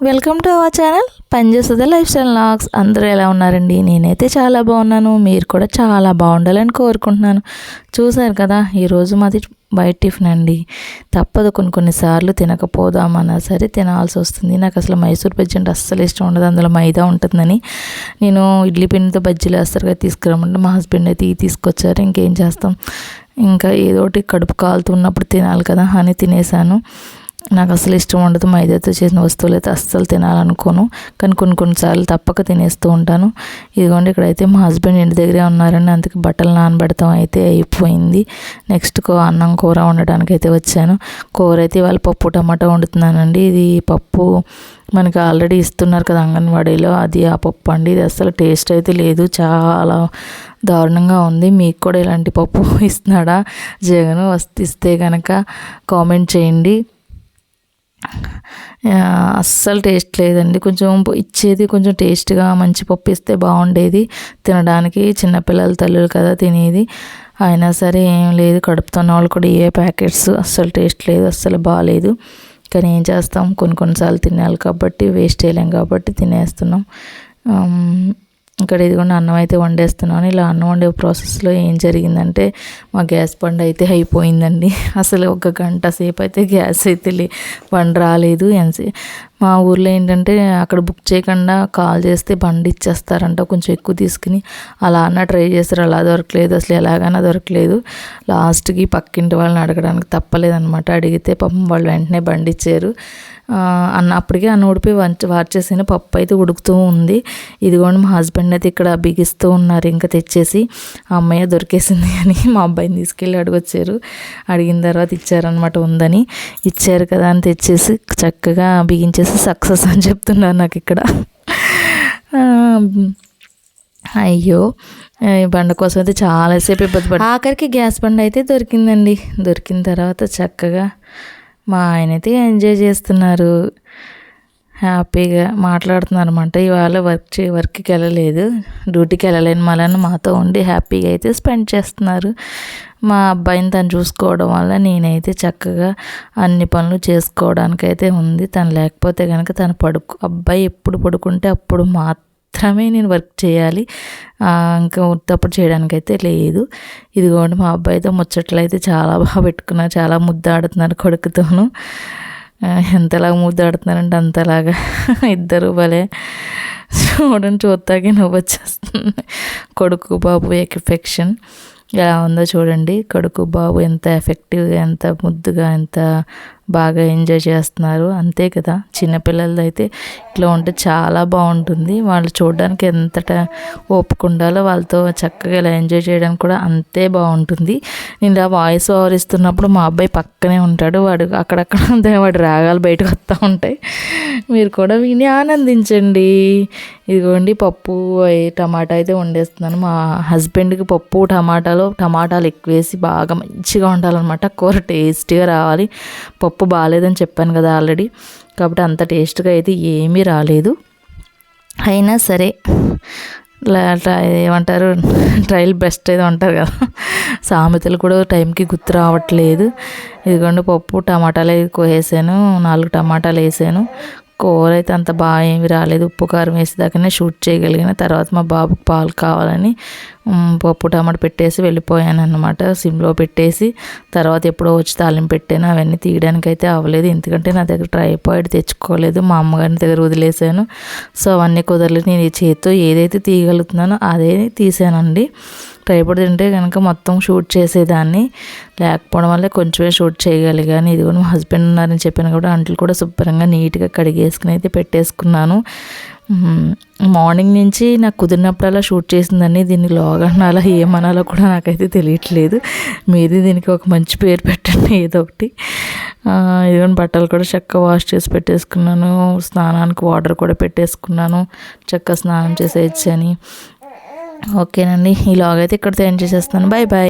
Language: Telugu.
వెల్కమ్ టు అవర్ ఛానల్ పనిచేస్తుంది లైఫ్ స్టైల్ లాగ్స్ అందరూ ఎలా ఉన్నారండి? నేనైతే చాలా బాగున్నాను. మీరు కూడా చాలా బాగుండాలని కోరుకుంటున్నాను. చూసారు కదా ఈరోజు మాది బయట టిఫిన్ అండి. తప్పదు కొన్ని కొన్నిసార్లు తినకపోదామన్నా సరే తినాల్సి వస్తుంది. నాకు అసలు మైసూర్ బజ్జీ అంటే అస్సలు ఇష్టం ఉండదు. అందులో మైదా ఉంటుందని నేను ఇడ్లీ పిండితో బజ్జీలు వేస్తారు కదా తీసుకురమ్మంటే మా హస్బెండ్ అయితే తీసుకొచ్చారు. ఇంకేం చేస్తాం? ఇంకా ఏదో ఒకటి కడుపు కాలుతున్నప్పుడు తినాలి కదా అని తినేసాను నాకు అసలు ఇష్టం ఉండదు. మైదాతో చేసిన వస్తువులు అయితే అస్సలు తినాలనుకోను. కానీ కొన్ని కొన్నిసార్లు తప్పక తినేస్తూ ఉంటాను. ఇదిగోండి ఇక్కడైతే మా హస్బెండ్ ఇంటి దగ్గరే ఉన్నారని అందుకే బట్టలు నానబెడతాం అయితే అయిపోయింది. నెక్స్ట్ అన్నం కూర వండడానికి అయితే వచ్చాను. కూర అయితే ఇవాళ పప్పు టమాటా వండుతున్నానండి. ఇది పప్పు మనకి ఆల్రెడీ ఇస్తున్నారు కదా అంగన్వాడీలో. అది ఆ పప్పు అండి. ఇది అసలు టేస్ట్ అయితే లేదు. చాలా దారుణంగా ఉంది. మీకు కూడా ఇలాంటి పప్పు ఇస్తున్నాడా? జగన్ వస్తే ఇస్తే కనుక కామెంట్ చేయండి. అస్సలు టేస్ట్ లేదండి. కొంచెం ఇచ్చేది కొంచెం టేస్ట్గా మంచి పప్పు ఇస్తే బాగుండేది. తినడానికి చిన్నపిల్లల తల్లులు కదా తినేది. అయినా సరే ఏం లేదు కడుపుతున్న వాళ్ళు కూడా ఏ ప్యాకెట్స్. అస్సలు టేస్ట్ లేదు అస్సలు బాగాలేదు కానీ ఏం చేస్తాం? కొన్ని కొన్నిసార్లు తినాలి కాబట్టి వేస్ట్ చేయలేం కాబట్టి తినేస్తున్నాం. ఇక్కడ ఇదిగోండి అన్నం అయితే వండేస్తున్నాను. ఇలా అన్నం వండే ప్రాసెస్లో ఏం జరిగిందంటే మా గ్యాస్ బండ్ అయితే అయిపోయిందండి. అసలు ఒక గంట సేపు అయితే గ్యాస్ అయితే లే బండ్ రాలేదు. మా ఊర్లో ఏంటంటే అక్కడ బుక్ చేయకుండా కాల్ చేస్తే బండి ఇచ్చేస్తారంట కొంచెం ఎక్కువ తీసుకుని. అలా అన్న ట్రై చేస్తారు అలా దొరకలేదు అసలు ఎలాగైనా దొరకలేదు. లాస్ట్కి పక్కింటి వాళ్ళని అడగడానికి తప్పలేదనమాట అడిగితే పాపం వాళ్ళు వెంటనే బండి ఇచ్చారు. అన్న అప్పటికే అన్న ఉడిపి వంచి వార్చేసిన పప్పు అయితే ఉడుకుతూ ఉంది. ఇదిగోండి మా హస్బెండ్ అయితే ఇక్కడ బిగిస్తూ ఉన్నారు ఇంకా తెచ్చేసి ఆ దొరికేసింది అని మా అబ్బాయిని తీసుకెళ్ళి అడిగొచ్చారు. అడిగిన తర్వాత ఇచ్చారనమాట ఉందని. ఇచ్చారు కదా అని తెచ్చేసి చక్కగా బిగించేసి సక్సెస్ అని చెప్తున్నారు నాకు ఇక్కడ. అయ్యో ఈ బండ కోసం అయితే చాలాసేపు ఇబ్బంది పడి ఆఖరికి గ్యాస్ బండ అయితే దొరికిందండి. దొరికిన తర్వాత చక్కగా మా ఆయన అయితే ఎంజాయ్ చేస్తున్నారు. హ్యాపీగా మాట్లాడుతున్నారు అనమాట ఇవాళ వర్క్ చే వర్క్కి వెళ్ళలేదు డ్యూటీకి వెళ్ళలేని మళ్ళీ మాతో ఉండి హ్యాపీగా అయితే స్పెండ్ చేస్తున్నారు. మా అబ్బాయిని తను చూసుకోవడం వల్ల నేనైతే చక్కగా అన్ని పనులు చేసుకోవడానికి అయితే ఉంది. తను లేకపోతే కనుక తను పడుకు అబ్బాయి ఎప్పుడు పడుకుంటే అప్పుడు మాత్రమే నేను వర్క్ చేయాలి. ఇంకా ఉత్తప్పుడు చేయడానికి అయితే లేదు. ఇదిగోండి మా అబ్బాయితో ముచ్చట్లు అయితే చాలా బాగా పెట్టుకున్నారు. చాలా ముద్దాడుతున్నారు కొడుకుతోను. ఎంతలాగా ముద్దాడుతున్నారంటే అంతలాగా ఇద్దరు భలే. చూడండి చూస్తాకే నవ్వు వచ్చేస్తుంది. కొడుకు బాబు ఎఫెక్షన్. ఎలా ఉందో చూడండి. కొడుకు బాబు ఎంత ఎఫెక్టివ్గా ఎంత ముద్దుగా ఎంత బాగా ఎంజాయ్ చేస్తున్నారు. అంతే కదా. చిన్నపిల్లలది అయితే ఇట్లా ఉంటే చాలా బాగుంటుంది. వాళ్ళు చూడడానికి ఎంత ఓపిక ఉండాలో వాళ్ళతో చక్కగా ఇలా ఎంజాయ్ చేయడానికి కూడా అంతే బాగుంటుంది. నేను ఇలా వాయిస్ ఓవర్ ఇస్తున్నప్పుడు మా అబ్బాయి పక్కనే ఉంటాడు. వాడు అక్కడక్కడ వాడు రాగాలు బయటకు వస్తూ ఉంటాయి. మీరు కూడా విని ఆనందించండి. ఇదిగోండి పప్పు టమాటా అయితే వండేస్తున్నాను. మా హస్బెండ్కి పప్పు టమాటాలో టమాటాలు ఎక్కువ వేసి బాగా మంచిగా ఉండాలన్నమాట కూర టేస్టీగా రావాలి. పప్పు పప్పు బాగాలేదని చెప్పాను కదా ఆల్రెడీ. కాబట్టి అంత టేస్ట్గా అయితే ఏమీ రాలేదు. అయినా సరే ఏమంటారు ట్రయల్ బెస్ట్ ఏదో అంటారు కదా. సామెతలు కూడా టైంకి గుర్తు రావట్లేదు. ఇదిగోండి పప్పు టమాటాలు వేసాను నాలుగు టమాటాలు వేసాను. కూర అయితే అంత బాగా ఏమి రాలేదు. ఉప్పు కారం వేసేదాకానే షూట్ చేయగలిగిన తర్వాత మా బాబుకి పాలు కావాలని పప్పు టమాటా పెట్టేసి వెళ్ళిపోయాను అనమాట సిమ్లో పెట్టేసి తర్వాత ఎప్పుడో వచ్చి తాలింపు పెట్టాను. అవన్నీ తీయడానికి అయితే అవ్వలేదు. ఎందుకంటే నా దగ్గర ట్రైపాయిడ్ తెచ్చుకోలేదు. మా అమ్మగారిని దగ్గర వదిలేసాను సో అవన్నీ కుదరలేదు. నేను ఈ చేతితో ఏదైతే తీయగలుగుతున్నానో అదే తీసానండి. ట్రైపాడ్ తింటే కనుక మొత్తం షూట్ చేసేదాన్ని. లేకపోవడం వల్ల కొంచెమే షూట్ చేయగలిగాను ఇది కూడా మా హస్బెండ్ ఉన్నారని చెప్పాను కూడా అంట్లు కూడా శుభ్రంగా నీట్గా కడిగేసుకుని అయితే పెట్టేసుకున్నాను. మార్నింగ్ నుంచి నాకు కుదిరినప్పుడల్లా షూట్ చేసిందని దీన్ని లోగనాలా ఏమనాలో కూడా నాకైతే తెలియట్లేదు. మీది దీనికి ఒక మంచి పేరు పెట్టండి ఏదో ఒకటి. ఇదిగోని బట్టలు కూడా చక్కగా వాష్ చేసి పెట్టేసుకున్నాను. స్నానానికి వాటర్ కూడా పెట్టేసుకున్నాను. చక్కగా స్నానం చేసేయచ్చని. ఓకేనండి ఈ లాగ్ అయితే ఇక్కడ ఎంజాయ్ చేసేస్తాను. Bye bye